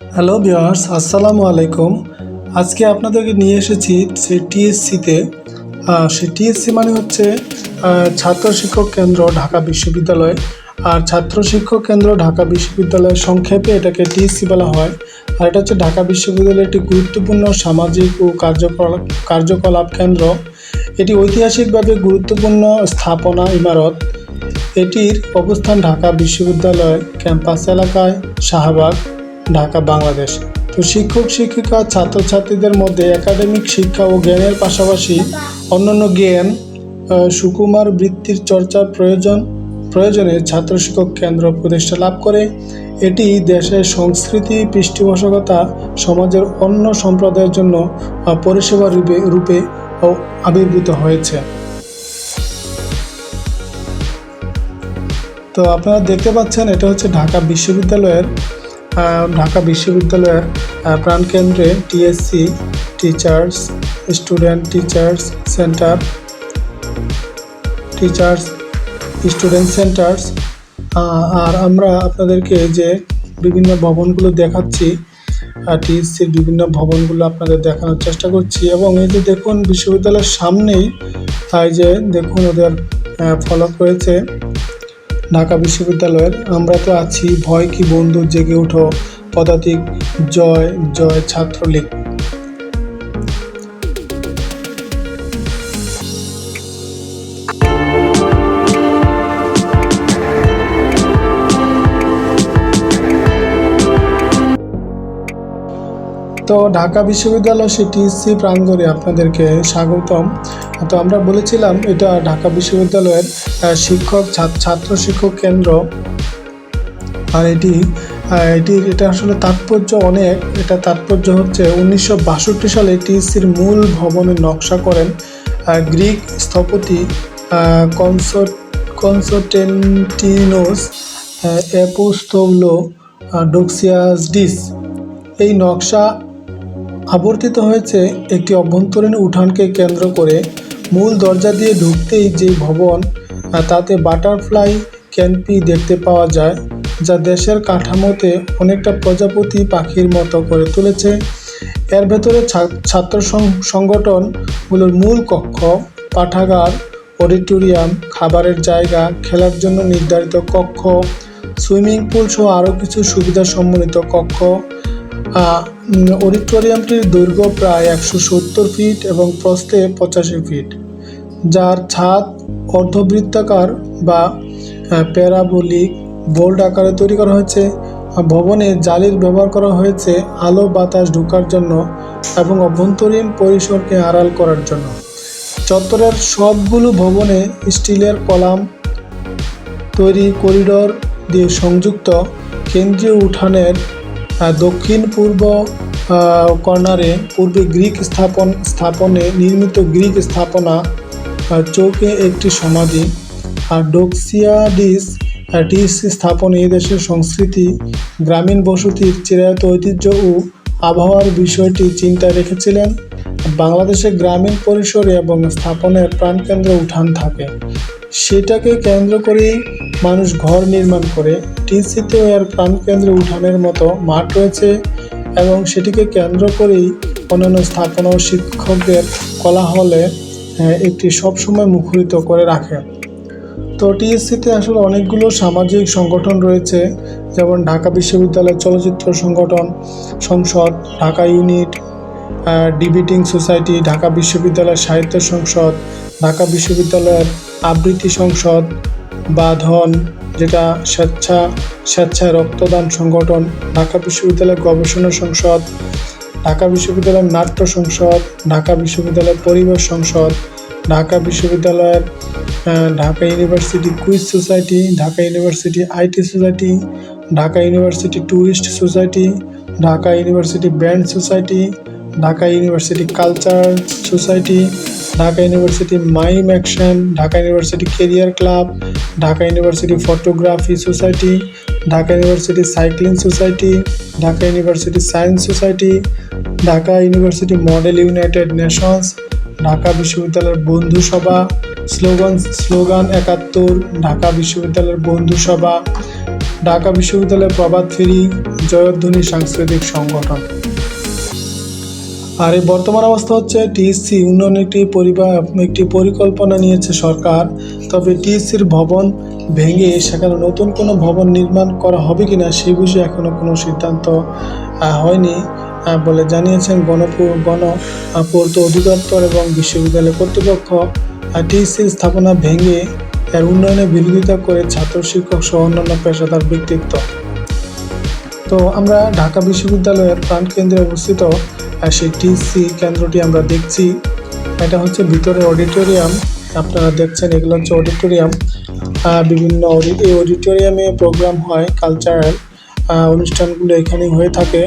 Hello বিয়ার্স আসসালামু আলাইকুম। আজকে আপনাদেরকে নিয়ে এসেছি সেই টিএসসিতে। সেই টিএসসি মানে হচ্ছে ছাত্র শিক্ষক কেন্দ্র ঢাকা বিশ্ববিদ্যালয়। আর ছাত্র শিক্ষক কেন্দ্র ঢাকা বিশ্ববিদ্যালয় সংক্ষেপে এটাকে টিএসসি বলা হয়। আর এটা হচ্ছে ঢাকা বিশ্ববিদ্যালয়ের একটি গুরুত্বপূর্ণ সামাজিক ও কার্যকলাপ কার্যকলাপ কেন্দ্র। এটি ঐতিহাসিকভাবে গুরুত্বপূর্ণ স্থাপনা ইমারত। এটির অবস্থান ঢাকা বিশ্ববিদ্যালয় ক্যাম্পাস এলাকায়, শাহবাগ। ঢাকা, বাংলাদেশ। তো শিক্ষক, শিক্ষিকা, ছাত্রছাত্রীদের মধ্যে একাডেমিক শিক্ষা ও জ্ঞানের পাশাপাশি অন্যান্য জ্ঞান সুকুমার বৃত্তির চর্চার প্রয়োজন, প্রয়োজনে ছাত্র শিক্ষক কেন্দ্র প্রতিষ্ঠা লাভ করে। এটি দেশের সংস্কৃতি, পৃষ্ঠপোষকতা, সমাজের অন্য সম্প্রদায়ের জন্য পরিষেবা রূপে রূপে আবির্ভূত হয়েছে। তো আপনারা দেখতে পাচ্ছেন, এটা হচ্ছে ঢাকা বিশ্ববিদ্যালয়ের ঢাকা বিশ্ববিদ্যালয়ের প্রাণকেন্দ্রে TSC teachers, student teachers centre, teachers, student centres. আর আমরা আপনাদেরকে যে বিভিন্ন ভবনগুলো দেখাচ্ছি টিএসসির বিভিন্ন ভবনগুলো আপনাদের দেখানোর চেষ্টা করছি। এবং এই যে দেখুন, বিশ্ববিদ্যালয়ের সামনেই তাই যে দেখুন ওদের ফলক রয়েছে। ঢাকা বিশ্ববিদ্যালয়ের। আমরা তো আছি, ভয় কি বন্ধু জেগে উঠো পদাতিক জয় জয় ছাত্রলীগ। তো ঢাকা বিশ্ববিদ্যালয় সে টিএসসি প্রাঙ্গণে আপনাদেরকে স্বাগতম। তো আমরা বলেছিলাম এটা ঢাকা বিশ্ববিদ্যালয়ের শিক্ষক ছাত- ছাত্র শিক্ষক কেন্দ্র। আর এটি এটির এটা আসলে তাৎপর্য অনেক। এটা তাৎপর্য হচ্ছে উনিশশো বাষট্টি সালে টিএসসির মূল ভবনের নকশা করেন গ্রিক স্থপতি কনসোট কনসোটেন্টিনোস ডোক্সিয়াস ডিস এই নকশা আবর্তিত হয়েছে একটি অভ্যন্তরীণ উঠানকে কেন্দ্র করে। মূল দরজা দিয়ে ঢুকতেই যে ভবন তাতে বাটারফ্লাই ক্যানপি দেখতে পাওয়া যায়, যা দেশের কাঠামোতে অনেকটা প্রজাপতি পাখির মতো করে তুলেছে। এর ভেতরে ছাত্র সংগঠনগুলোর মূল কক্ষ, পাঠাগার, অডিটোরিয়াম, খাবারের জায়গা, খেলার জন্য নির্ধারিত কক্ষ, সুইমিং পুল সহ আরও কিছু সুবিধা সম্বলিত কক্ষ অডিটোরিয়ামটির দৈর্ঘ্য প্রায় একশো সত্তর ফিট এবং প্রস্থে পঁচাশি ফিট, যার ছাদ অর্ধবৃত্তাকার বা প্যারাবোলিক বোল্ড আকারে তৈরি করা হয়েছে। ভবনে জালির ব্যবহার করা হয়েছে আলো বাতাস ঢোকার জন্য এবং অভ্যন্তরীণ পরিসরকে আড়াল করার জন্য। চত্বরের সবগুলো ভবনে স্টিলের কলাম তৈরি করিডোর দিয়ে সংযুক্ত কেন্দ্রীয় উঠানের দক্ষিণ পূর্ব কর্নারে পূর্বে গ্রিক স্থাপন, স্থাপনে নির্মিত গ্রিক স্থাপনা চৌকে একটি সমাধি। আর ডোক্সিয়াডিস টিএসসি স্থাপনে এই দেশের সংস্কৃতি, গ্রামীণ বসতির চিরায়ত ঐতিহ্য ও আবহাওয়ার বিষয়টি চিন্তায় রেখেছিলেন। বাংলাদেশে গ্রামীণ পরিসরে এবং স্থাপনের প্রাণকেন্দ্রে উঠান থাকে। সেটাকে কেন্দ্র করেই মানুষ ঘর নির্মাণ করে। টিসিতেও এর প্রাণকেন্দ্রে উঠানের মতো মাঠ রয়েছে এবং সেটিকে কেন্দ্র করেই অন্যান্য স্থাপনা ও শিক্ষকদের কলাহলে আহ, একটি সবসময় মুখরিত করে রাখে। তো টিএসসিতে আসলে অনেকগুলো সামাজিক সংগঠন রয়েছে যেমন ঢাকা বিশ্ববিদ্যালয় চলচ্চিত্র সংগঠন সংসদ Dhaka unit debating society Dhaka বিশ্ববিদ্যালয় সাহিত্য সংসদ ঢাকা বিশ্ববিদ্যালয়ের আবৃত্তি সংসদ বা ধন, যেটা স্বেচ্ছা, স্বেচ্ছায় রক্তদান সংগঠন, ঢাকা বিশ্ববিদ্যালয় গবেষণা সংসদ, ঢাকা বিশ্ববিদ্যালয়ের নাট্য সংসদ, ঢাকা বিশ্ববিদ্যালয় পরিবেশ সংসদ, ঢাকা বিশ্ববিদ্যালয়ের Dhaka university quiz society, Dhaka university IT society, Dhaka university tourist society, Dhaka university band society, Dhaka university culture society Dhaka university mime action Dhaka university career club Dhaka university photography society Dhaka university cycling society Dhaka university science society Dhaka university model united nations Dhaka বিশ্ববিদ্যালয়ের বন্ধু সভা slogan slogan একাত্তর ঢাকা বিশ্ববিদ্যালয়ের বন্ধু সভা ঢাকা বিশ্ববিদ্যালয় প্রভাত ফেরি জয়ধ্বনি সাংস্কৃতিক সংগঠন আর এই বর্তমান অবস্থা হচ্ছে টিএসসি উন্নয়ন একটি পরিবার একটি পরিকল্পনা নিয়েছে সরকার। তবে টিএসসির ভবন ভেঙে সেখানে নতুন কোনো ভবন নির্মাণ করা হবে কিনা সেই বিষয়ে এখনও কোনো সিদ্ধান্ত হয়নি বলে জানিয়েছেন গণ আহ, পূর্ত অধিদপ্তর এবং বিশ্ববিদ্যালয় কর্তৃপক্ষ। টিএসসির স্থাপনা ভেঙে এর উন্নয়নে বিরোধিতা করে ছাত্র শিক্ষক সহ অন্যান্য পেশাদার ব্যক্তিত্ব। তো আমরা ঢাকা বিশ্ববিদ্যালয়ের প্রাণকেন্দ্রে অবস্থিত আহ, সেই টিসি কেন্দ্রটি আমরা দেখছি এটা হচ্ছে ভিতরে অডিটোরিয়াম আপনারা দেখছেন এগুলো হচ্ছে অডিটোরিয়াম। আর বিভিন্ন এই অডিটোরিয়ামে প্রোগ্রাম হয় কালচারাল অনুষ্ঠানগুলো এখানে হয়ে থাকে।